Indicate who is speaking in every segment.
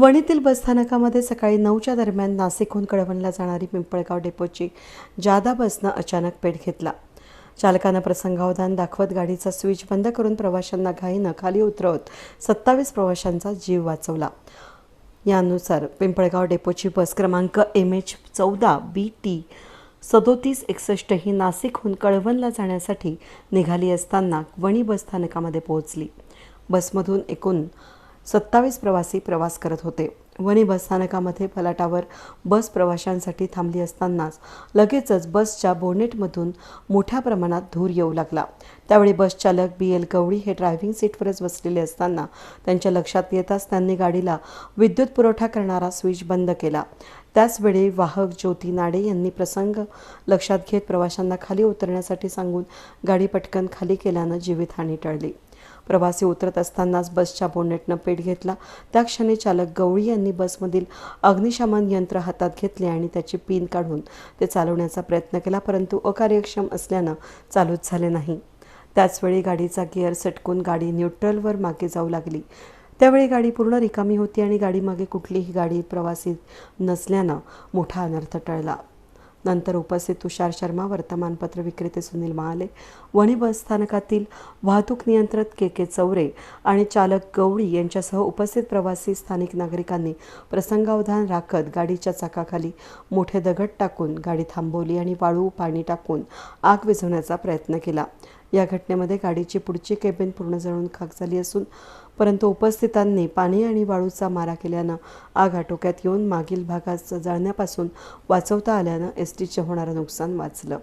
Speaker 1: वणीतील बसस्थानकामध्ये सकाळी नऊच्या दरम्यान नाशिकहून कळवणला जाणारी पिंपळगाव डेपोची जादा बसनं अचानक पेट घेतला. चालकानं प्रसंगावधान दाखवत गाडीचा स्विच बंद करून प्रवाशांना घाईनं खाली उतरवत सत्तावीस प्रवाशांचा जीव वाचवला. यानुसार पिंपळगाव डेपोची बस क्रमांक एम एच चौदा बी टी सदोतीस एकसष्ट ही नाशिकहून कळवणला जाण्यासाठी निघाली असताना वणी बसस्थानकामध्ये पोहोचली. बसमधून एकूण सत्तावीस प्रवासी प्रवास करत होते. वणी बसस्थानकामध्ये फलाटावर बस प्रवाशांसाठी थांबली असतानाच लगेचच बसच्या बोनेटमधून मोठ्या प्रमाणात धूर येऊ लागला. त्यावेळी बस चालक बी. एल. गवळी हे ड्रायव्हिंग सीटवरच बसलेले असताना त्यांच्या लक्षात येताच त्यांनी गाडीला विद्युत पुरवठा करणारा स्विच बंद केला. त्याचवेळी वाहक ज्योती नाडे यांनी प्रसंग लक्षात घेत प्रवाशांना खाली उतरण्यासाठी सांगून गाडी पटकन खाली केल्यानं जीवितहानी टळली. प्रवासी उतरत असतानाच बसच्या बोनेटनं पेट घेतला. त्या क्षणी चालक गवळी यांनी बसमधील अग्निशमन यंत्र हातात घेतले आणि त्याची पिन काढून ते चालवण्याचा प्रयत्न केला परंतु अकार्यक्षम असल्यानं चालूच झाले नाही. त्याचवेळी गाडीचा गिअर सटकून गाडी न्यूट्रलवर मागे जाऊ लागली. त्यावेळी गाडी पूर्ण रिकामी होती आणि गाडीमागे कुठलीही गाडी प्रवासी नसल्यानं मोठा अनर्थ टळला. नंतर उपस्थित तुषार शर्मा वर्तमानपत्र विक्रेते सुनील महाले वणी बस स्थानकातील वाहतूक नियंत्रक के के चौरे आणि चालक गवळी यांच्यासह उपस्थित प्रवासी स्थानिक नागरिकांनी प्रसंगावधान राखत गाडीच्या चाकाखाली मोठे दगड टाकून गाडी थांबवली आणि वाळू पाणी टाकून आग विझवण्याचा प्रयत्न केला. या घटनेमध्ये गाडीची पुढची केबिन पूर्ण जळून खाक झाली असून परंतु उपस्थितांनी पाणी आणि वाळूचा मारा केल्यानं आग आटोक्यात येऊन मागील भागात जळण्यापासून वाचवता आल्यानं एस टीचे होणारं नुकसान वाचलं.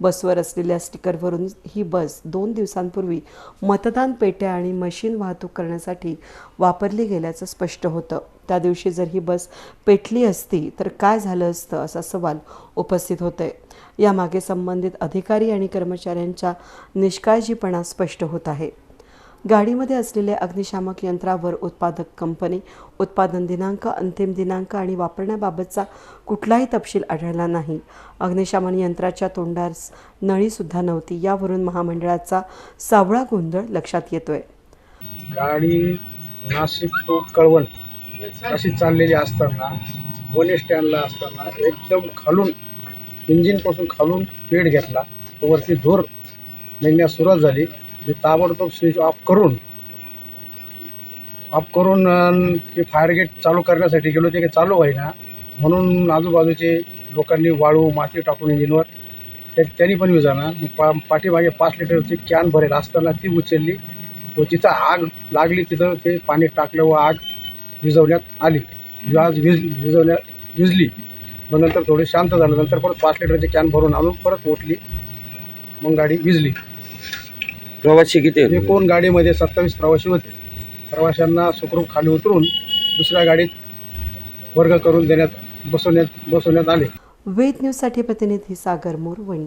Speaker 1: बसवर असलेल्या स्टिकरवरून ही बस दोन दिवसांपूर्वी मतदान पेट्या आणि मशीन वाहतूक करण्यासाठी वापरली गेल्याचं स्पष्ट होतं. त्या दिवशी जर ही बस पेटली असती तर काय झालं असतं असा सवाल उपस्थित होतोय. यामागे संबंधित अधिकारी आणि कर्मचाऱ्यांच्या निष्काळजीपणा स्पष्ट होत आहे. गाडीमध्ये असलेल्या अग्निशामक यंत्रावर उत्पादक कंपनी उत्पादन दिनांक अंतिम दिनांक आणि वापरण्याबाबतचा कुठलाही तपशील आढळला नाही. अग्निशमन यंत्राच्या तोंडास नळीसुद्धा नव्हती. यावरून महामंडळाचा सावळा गोंधळ लक्षात येतोय.
Speaker 2: गाडी नाशिक टू कळवण अशी चाललेली असताना वने स्टँडला असताना एकदम खालून इंजिनपासून खालून पेड घेतला. वरती धूर निघण्यास सुरुवात झाली. मी ताबडतोब स्विच ऑफ करून ऑफ करून ते फायर गेट चालू करण्यासाठी गेलो ते काही चालू होईना. म्हणून आजूबाजूचे लोकांनी वाळू माती टाकून इंजिनवर ते त्यांनी पण विजाना. मग पा पाठीमागे पाच लिटरची कॅन भरेल असताना ती उचलली व जिथं आग लागली तिथं ते पाणी टाकलं व आग विझवण्यात आली. आज विज विझवण्यात विजली. मग नंतर थोडी शांत झालं. नंतर परत पाच लिटरची कॅन भरून आणून परत ओतली. मग गाडी विजली.
Speaker 3: प्रवासी किती होते?
Speaker 2: एकूण गाडीमध्ये सत्तावीस प्रवासी होते. प्रवाशांना सुखरूप खाली उतरून दुसऱ्या गाडीत वर्ग करून देण्यात बसवण्यात बसवण्यात आले.
Speaker 1: वेद न्यूजसाठी प्रतिनिधी सागर मोर वणी